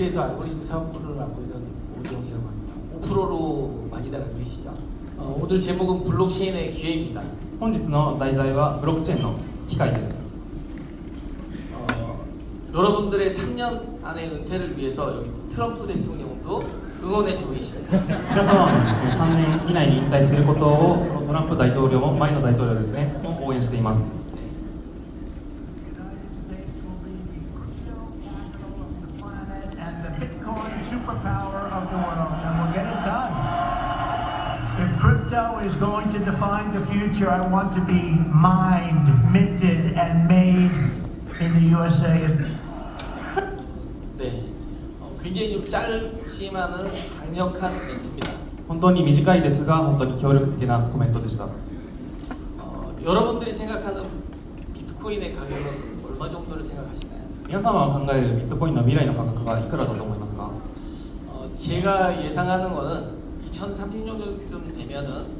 LG에서 알고리즘 사업부를 맡고 있는 오정이라고 합니다. 5%로 많이들 알고 계시죠? 어, 오늘 제목은 블록체인의 기회입니다. 本日の題材はブロックチェーンの機会です 어, 여러분들의 3년 안의 은퇴를 위해서 여기 트럼프 대통령도 응원해주고 계십니다. 皆様のですね3年以内に引退することをこのトランプ大統領も前の大統領ですねも応援しています future, I want to be mined, minted, and made in the USA. 네. 어, 굉장히 좀 짧지만은 강력한 멘트입니다. 本当に短いですが本当に協力的なコメントでした 어, 여러분들이 생각하는 비트코인의 가격은 얼마 정도를 생각하시나요? 皆様が考えるビットコインの未来の価格がいくらだと思いますか 어, 제가 예상하는 거는 2030년쯤 되면은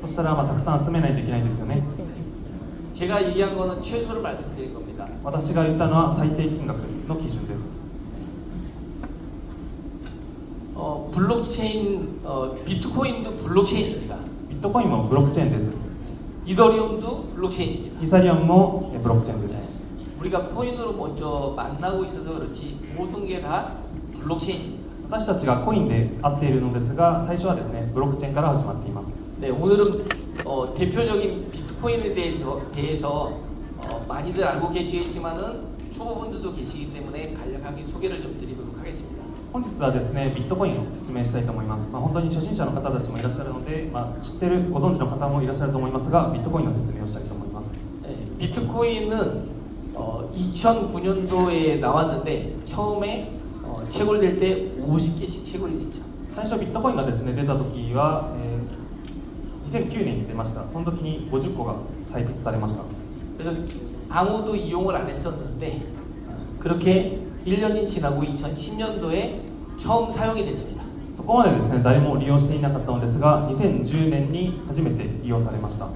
そしたらまあたくさん集めないといけないですよね 제가 얘기한 거는 최소를 말씀드린 겁니다 私が言ったのは最低金額の基準です 어, 블록체인 어, 비트코인도 블록체인입니다 ビットコインもブロックチェーンです 이더리움도 블록체인입니다 イーサリアムもえブロックチェーンです 우리가 코인으로 먼저 만나고 있어서 그렇지 모든 게 다 블록체인입니다 私たちがコインで合っているのですが最初はですねブロックチェーンから始まっています 네, 오늘은 어, 대표적인 비트코인에 대해서, 대해서 어, 많이들 알고 계시겠지만은 초보분들도 계시기 때문에 간략하게 소개를 좀 드리도록 하겠습니다. 本日はですねビットコインを説明したいと思います、まあ、本当に初心者の方たちもいらっしゃるので、まあ、知ってるご存知の方もいらっしゃると思いますがビットコインの説明をしたいと思います 네, 비트코인은 어, 2009년도에 나왔는데 처음에 어, 채굴될 때 50개씩 채굴이 됐죠. 最初ビットコインがですね出た時は、えー2009年に出ましたその時に50個が採掘されました 그래서 아무도 이용을 안 했었는데 어, 그렇게 1년이 지나고 2010년도에 처음 사용이 됐습니다. そこまでですね誰も利用していなかったのですが2010年に初めて利用されました 네,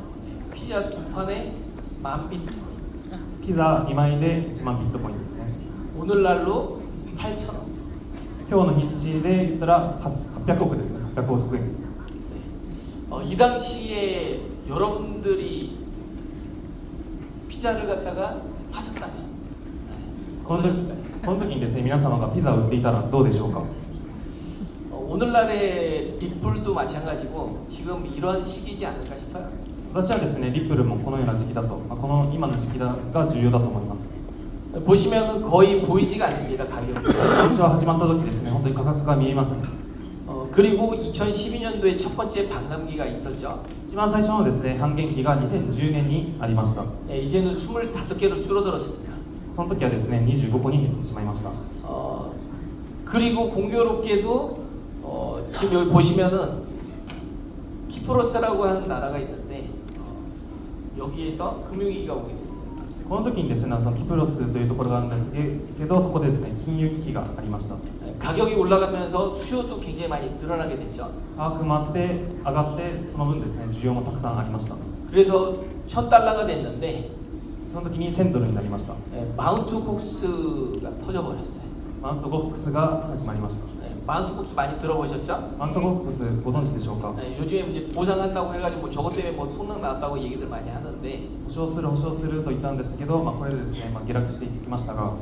피자 두 판에 만 비트코인. ピザ2枚で1万ビットコインですね 오늘날로 8,000원. 今日の日値で言ったら800億ですね800億円 네. 어, 이 당시에 여러분들이 피자를 갖다가 파셨다면 네, この時 어떠셨을까요? この時にですね皆様がピザを売っていたらどうでしょうか 어, 오늘날의 리플도 마찬가지고 지금 이런 시기지 않을까 싶어요. 私はですねリップルもこのような時期だと、まあこの今の時期だが重要だと思います 보시면은 거의 보이지가 않습니다 가격이. 今年は始まった時ですね本当に価格が見えません 어, 그리고 2012년도에 첫 번째 반감기가 있었죠. 一番最初のですね半減期が2010年にありました 예, 이제는 25개로 줄어들었습니다. その時はですね25個に減ってしまいました 어, 그리고 공교롭게도 어, 지금 여기 보시면은 키프로스라고 하는 나라가 있는데 어, 여기에서 금융위기가 오게 됐어요. この時にですねそのキプロスというところがあるんですけどそこでですね金融危機がありました 예, 가격이 올라가면서 수요도 굉장히 많이 늘어나게 됐죠. 価格もあって上がってその分ですね需要もたくさんありました 그래서 1000달러가 됐는데 その時に1000ドルになりました 예, 마운트 kok스가 터져버렸어요. マウントボックスが始まりました 예, 마운트 kok스 많이 들어보셨죠? マウントボックスご存知でしょうか 예, 요즘에 이제 보상한다고 해가지고 뭐 저것 때문에 뭐 폭락 나왔다고 얘기들 많이 하는데 保証する保証すると言ったんですけど、まあ、これでですね、まあ、下落していきましたが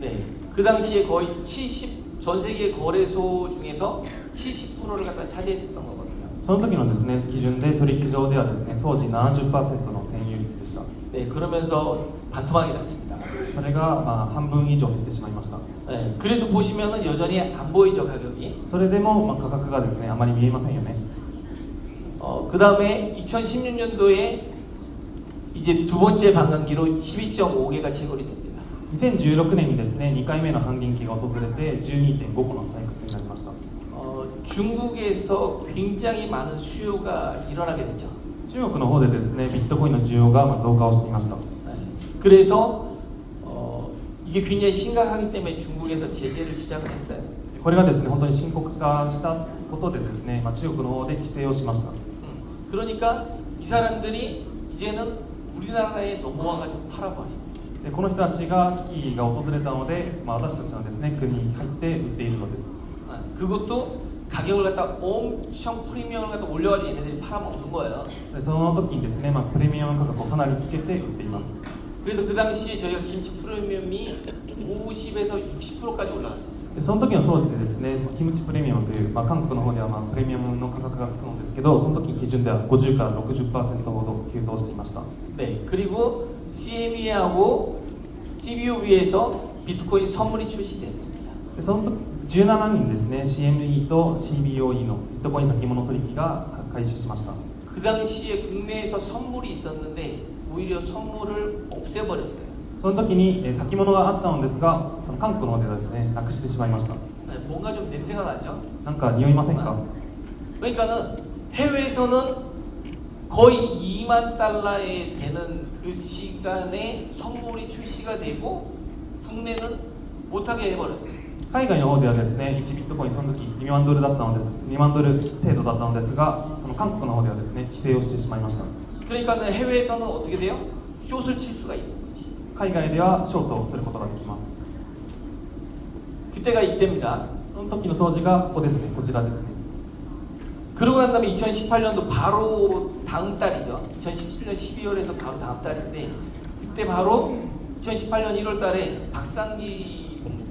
네, 그 당시에 거의 70, 전 세계 거래소 중에서 70%를 갖다 차지했었던 거거든요. その時のですね基準で取引所ではですね当時70%の占有率でした 네, 그러면서 반토막이 났습니다. それがまあ半分以上減ってしまいました 네, 그래도 보시면은 여전히 안 보이죠 가격이. それでもまあ価格がですねあまり見えませんよね 어, 그 다음에 2016년도에 이제 두 번째 반감기로 12.5개가 채굴이 됩니다. 2016年にですね2回目の半減期が訪れて12.5個の採掘になりました 어, 중국에서 굉장히 많은 수요가 일어나게 됐죠. 中国の方でですねビットコインの需要がまあ増加をしていました 네. 그래서 어, 이게 굉장히 심각하기 때문에 중국에서 제재를 시작을 했어요. これがですね本当に深刻化したことでですね、まあ、中国の方で規制をしました 음, 그러니까 이 사람들이 이제는 우리나라에 넘어와가지고 팔아버리고 でこの人たちが危機が訪れたので、まあ、私たちのですね国に入って売っているのです 아, 그것도 가격을 갖다 엄청 프리미엄을 갖다 올려가지고 얘네들이 팔아먹는 거예요. でその時にですね、まあ、プレミアム価格をかなりつけて売っています 그래서 그 당시에 저희가 김치 프리미엄이 50에서 60%까지 올라갔었죠. でその時の当時でですねキムチプレミアムという、まあ、韓国の方ではまあプレミアムの価格がつくのですけどその時基準では50から60%ほど急騰していました 네, 그리고 CME하고 CBOB에서 비트코인 선물이 출시됐습니다. でその時 17人ですね CME と CBOE のビットコイン先物取引が開始しました 그 당시에 국내에서 선물이 있었는데 오히려 선물을 없애버렸어요. その時にえー先物があったのですがその韓国の方ではですねなくしてしまいました 네, 뭔가 좀 냄새가 나죠. なんか匂いませんか 그러니까는 해외에서는 거의 2만 달러에 되는 그 시간에 선물이 출시가 되고 국내는 못하게 해버렸어요. 海外の方ではですね1ビットコインその時2万ドルだったのです2万ドル程度だったのですがその韓国の方ではですね規制をしてしまいました 그러니까는 해외에서는 어떻게 돼요? 숏을 칠 수가 있는 거지. 海外ではショートをすることができます 그때가 이때입니다. その時の当時がここですねこちらですね 그러고 난 다음에 2018년도 바로 다음 달이죠. 2017년 12월에서 바로 다음 달인데 그때 바로 2018년 1월 달에 박상기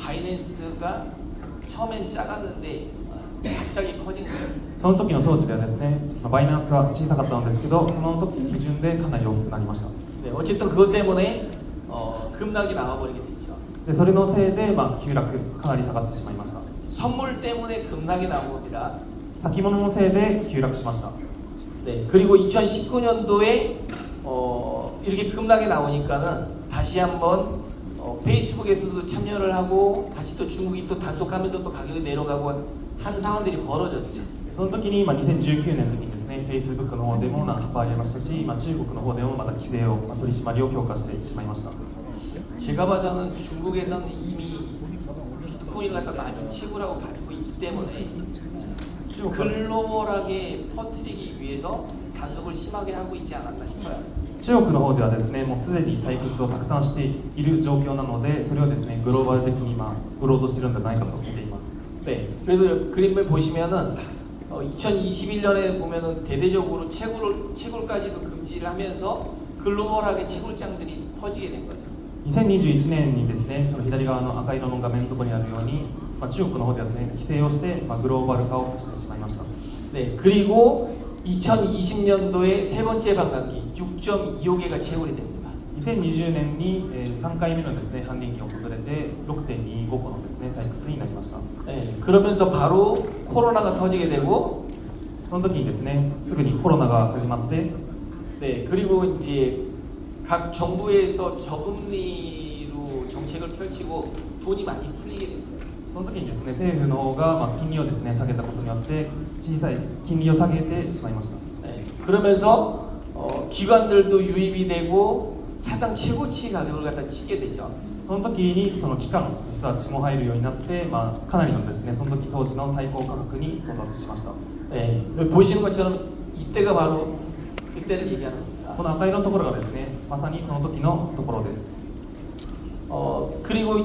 바이낸스가 처음엔 작았는데 어, 갑자기 커진 거예요. その時の当時ではですねそのバイナンスは小さかったのですけどその時基準でかなり大きくなりました 네, 어쨌든 그것 때문에 어, 급락이 나와버리게 됐죠. でそれのせいで、まあ、急落かなり下がってしまいました 선물 때문에 급락이 나온 겁니다. 先物のせいで急落しました 네, 그리고 2019년도에 어, 이렇게 급락이 나오니까는 다시 한번 어, 페이스북에서도 참여를 하고 다시 또 중국이 또 단속하면서 또 가격이 내려가고 하는 상황들이 벌어졌죠. その時に、まあ、2019年の時にですね Facebook の方でも何かありましたし、まあ、中国の方でもまた規制を、まあ、取り締まりを強化してしまいました 제가 봐서는 중국에서는 이미 비트코인을 갖다 많이 채굴하고 가지고 있기 때문에 中国は 글로벌하게 퍼뜨리기 위해서 단속을 심하게 하고 있지 않았나 싶어요. 中国の方ではですねもうすでに採掘をたくさんしている状況なのでそれをですねグローバル的にまあ売ろうとしてるんじゃないかと見ています 네. 그래서 그림을 보시면은 어, 2021년에 보면은 대대적으로 채굴 채굴까지도 금지를 하면서 글로벌하게 채굴장들이 퍼지게 된 거죠. 2021年にですねその左側の赤色の画面のところにあるように、まあ、中国の方ではですね規制をして、まあ、グローバル化をしてしまいました 네. 그리고 2020년도에 세 번째 반감기 6.25개가 채굴이 됩니다. 2020年に、えー3回目のですね半減期が訪れて6.25個のですね採掘になりました 네. 그러면서 바로 코로나가 터지게 되고 その時にですねすぐにコロナが始まって 네. 그리고 이제 각 정부에서 저금리로 정책을 펼치고 돈이 많이 풀리게 됐어요. その時にですね政府の方が、まあ、金利をですね下げたことによって小さい金利を下げてしまいました 네, 그러면서 어, 기관들도 유입이 되고 사상 최고치 가격을 갖다 치게 되죠. その時にその機関の人たちも入るようになって、まあ、かなりのですねその時当時の最高価格に到達しました 네, 여기 보시는 것처럼 이때가 바로 그때를 얘기하는 겁니다. この赤色のところがですねまさにその時のところです 어, 그리고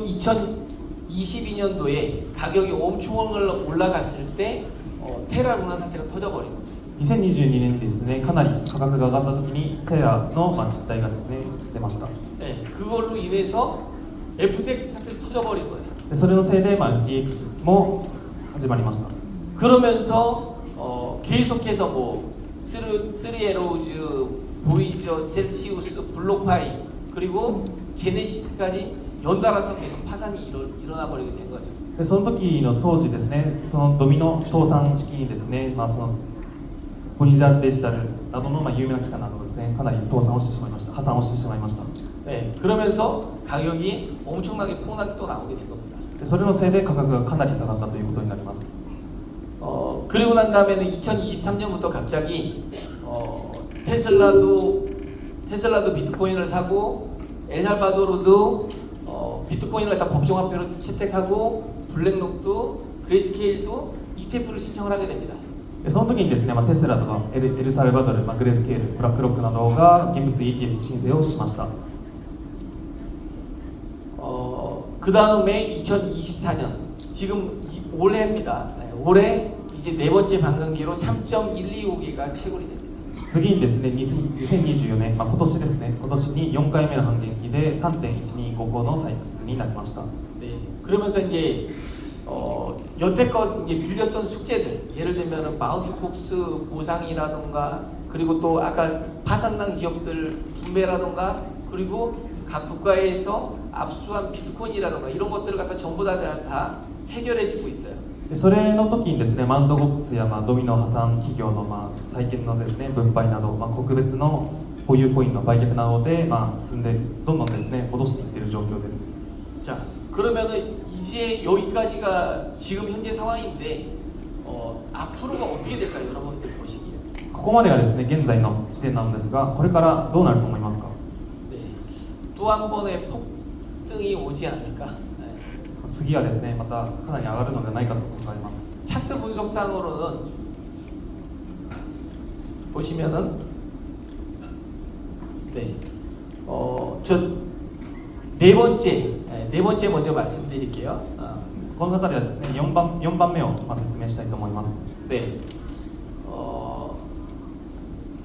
2022년도에 가격이 엄청 올라갔을 때 어, 테라 루나 사태가 터져버린 거죠. 2022年にですねかなり価格が上がった時にテラの、まあ、実態がですね出ました 네, 그걸로 인해서 FTX 사태가 터져버린 거예요. でそれのせいで、まあ、FTX も始まりました 그러면서 어, 계속해서 뭐 스르, 스리에로즈, 보이저, 셀시우스, 블록파이 그리고 제네시스까지 연달아서 계속 파산이 일어, 일어나 버리게 된 거죠. でその時の当時ですねそのドミノ倒産式にですね、まあ、そのポニジャデジタルなどのまあ有名な機関などですねかなり倒産をしてしまいました破産をしてしまいました 네, 그러면서 가격이 엄청나게 폭락이 또 나오게 된 겁니다. でそれのせいで価格がかなり下がったということになります 어, 그리고 난 다음에는 2023년부터 갑자기 어, 테슬라도 테슬라도 비트코인을 사고 엘살바도르도 어, 비트코인을 다 법정화폐로 채택하고 블랙록도 그레이스케일도 ETF를 신청을 하게 됩니다. でその時にですね、まあ、テスラとかエルエルサルバドル、まあ、グレースケールブラックロックなどが現物 ETF 申請をしました 어, 그 다음에 2024년 지금 이- 올해입니다. 네, 올해 이제 네 번째 반감기로 3.125기가 채굴이 됩니다. 次にですね2000 2024年、まあ、今年ですね今年に4回目の半減期で3.125個の採掘になりました 네, 그러면서 이제 어, 여태껏 이제 밀렸던 숙제들, 예를 들면 마운트 콕스 보상이라던가 그리고 또 아까 파산난 기업들 분배라던가 그리고 각 국가에서 압수한 비트코인이라던가 이런 것들을 갖다 전부 다, 다 해결해주고 있어요. でそれの時にですねマンドボックスやまあドミノ破産企業のまあ債券のですね分配など、まあ、国別の保有コインの売却などでまあ進んでどんどんですね戻していっている状況です 자, 그러면은 이제 여기까지가 지금 현재 상황인데 어, 앞으로가 어떻게 될까요, 여러분들 보시기에? ここまでがですね現在の時点なんですがこれからどうなると思いますか 네, 또 한 번의 폭등이 오지 않을까? 네. 次はですねまたかなり上がるのではないかと考えます 차트 분석상으로는 보시면은 네, 어, 저 네 번째, 네, 네 번째 먼저 말씀드릴게요. 어, この中ではですね4番 ,4 番目をまあ説明したいと思います 네, 어,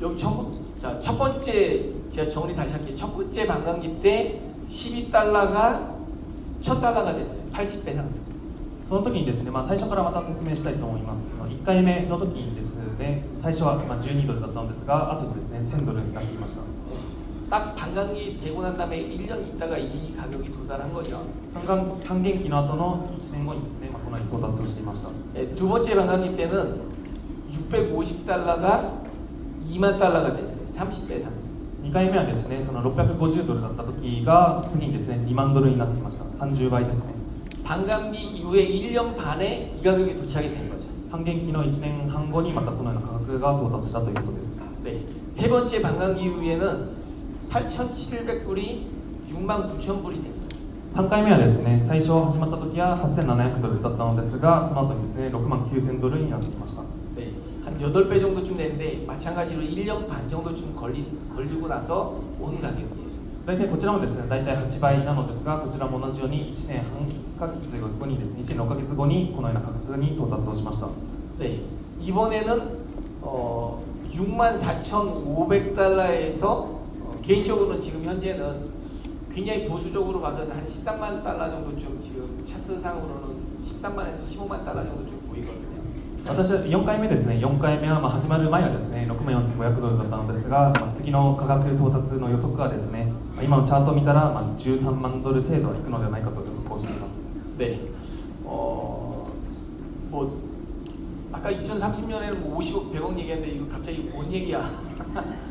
여기 첫, 번- 자, 첫 번째 제가 정리 다시 할게요. 첫 번째 반감기 때 12달러가 첫 달러가 됐어요. 80배 상승. その時にですね、まあ、最初からまた説明したいと思います1回目の時にですね最初はまあ12ドルだったのですが後でですね1000ドルになっていました 딱 반감기 되고 난 다음에 1년 있다가 이 가격이 도달한 거죠. 半減半減期の後の1年後にですね、まあ、このように到達をしていました 네, 두 번째 반감기 때는 650달러가 2만 달러가 됐어요. 30배 상승. 2回目はですねその650ドルだった時が次にですね2万ドルになっていました30倍ですね 반감기 이후에 1년 반에 이 가격에 도착이 된 거죠. 半減期の1年半後にまたこのような価格が到達したということです 네, 세 번째 반감기 이후에는 8,700불이 6만 9천 불이 됩니다. 3回目はですね最初始まった時は8700ドルだったのですがその後にですね6万9000ドルになってきました 네, 한 8배 정도쯤 됐는데 마찬가지로 1년 반 정도쯤 걸리, 걸리고 나서 온 가격이에요. 大体こちらもですね大体8倍なのですがこちらも同じように1年半ヶ月後にですね1年6ヶ月後にこのような価格に到達をしました 네, 이번에는 어, 64,500달러에서 어, 개인적으로는 지금 현재는 굉장히 보수적으로 봐서 한 13만 달러 정도쯤 지금 차트상으로는 13만에서 15만 달러 정도 좀 보이거든요. 私は4回目ですね4回目はまあ始まる前はですね6万4500ドルだったのですが、まあ、次の価格到達の予測がですねまあ今のチャートを見たらまあ13万ドル程度はいくのではないかと予測をしています 네, 어, 뭐 아까 2030년에는 뭐 50억, 100억 얘기했는데 이거 갑자기 뭔 얘기야?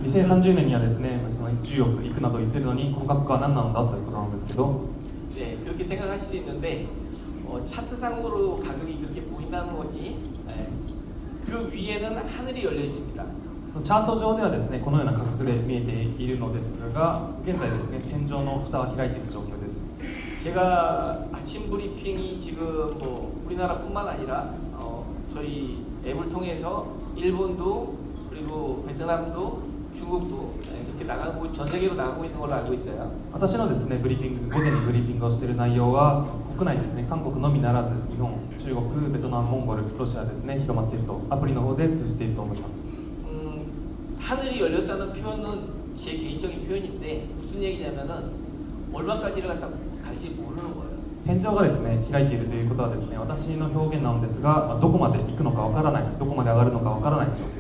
2030年にはですねその10億いくなど言ってるのにこの価格は何なのだということなんですけど 네, 그렇게 생각하실 수 있는데 어, 차트상으로 가격이 그렇게 보인다는 거지. 네. 그 위에는 하늘이 열려 있습니다. そのチャート上ではですねこのような価格で見えているのですが現在ですね天井の蓋は開いている状況です 제가 아침 브리핑이 지금 뭐 우리나라뿐만 아니라 어, 저희 앱을 통해서 일본도 그리고 베트남도 중국도 네, 그렇게 나가고 전 세계로 나가고 있는 걸로 알고 있어요. 私のですねブリーピング午前にブリーピングをしている内容はその国内ですね韓国のみならず日本中国ベトナムモンゴルロシアですね広まっているとアプリの方で通じていると思います 음, 하늘이 열렸다는 표현은 제 개인적인 표현인데 무슨 얘기냐면은 얼마까지를 갖다 갈지 모르는 거예요. 天井がですね開いているということはですね私の表現なのですが、まあどこまで行くのかわからないどこまで上がるのかわからない状況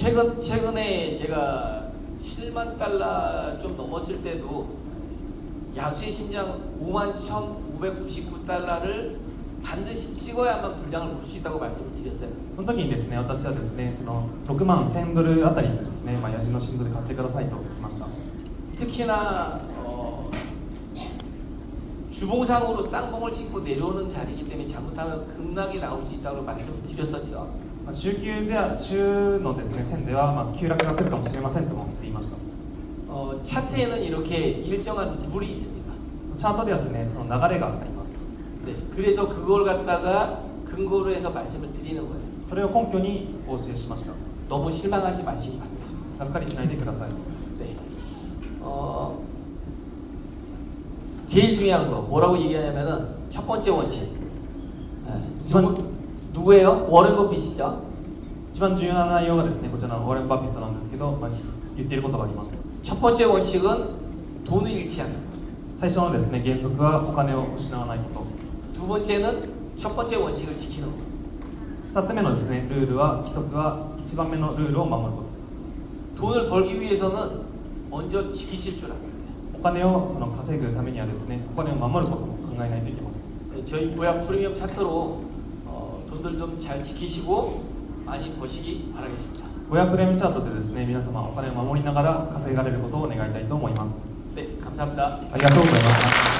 최근 최근에 제가 7만 달러 좀 넘었을 때도 야수의 심장 5만 1,599달러를 반드시 찍어야만 분량을 볼 수 있다고 말씀을 드렸어요. その時にですね私はですねその6万1000ドルあたりでですね、まあ、ヤジの心臓で買ってくださいと言いました 특히나 어, 주봉상으로 쌍봉을 찍고 내려오는 자리이기 때문에 잘못하면 급락이 나올 수 있다고 말씀을 드렸었죠. まあ週休では週のですね線ではまあ急落が来るかもしれませんとも言いました 어, 차트에는 이렇게 일정한 룰이 있습니다. チャートではですねその流れがあります 네, 그래서 그걸 갖다가 근거로 해서 말씀을 드리는 거예요. それを根拠にお教えしました 너무 실망하지 마시기 바라겠습니다. がっかりしないでください 네. 어, 제일 중요한 거 뭐라고 얘기하냐면은 첫 번째 원칙. 네. 누구, 누구예요? 워렌 버핏이죠. 一番重要な内容がですねこちらのウォーレン・バフェットなんですけど、まあ、言っていることがあります 첫 번째 원칙은 돈을 잃지 않는 것. 最初のですね原則はお金を失わないこ 두 번째는 첫 번째 원칙을 지키는 것. と2つ目のですねルールは規則は1番目のルールを守ることです 돈을 벌기 위해서는 먼저 지키실 줄 알아야 돼요. お金をその稼ぐためにはですねお金を守ることも考えないといけません 네, 저희 고약 프리미엄 차트로 어, 돈들 좀 잘 지키시고 많이 버시기 바라겠습니다. 500プレミアムチャートでですね皆様お金を守りながら稼がれることを願いたいと思います 네, 감사합니다. ありがとうございました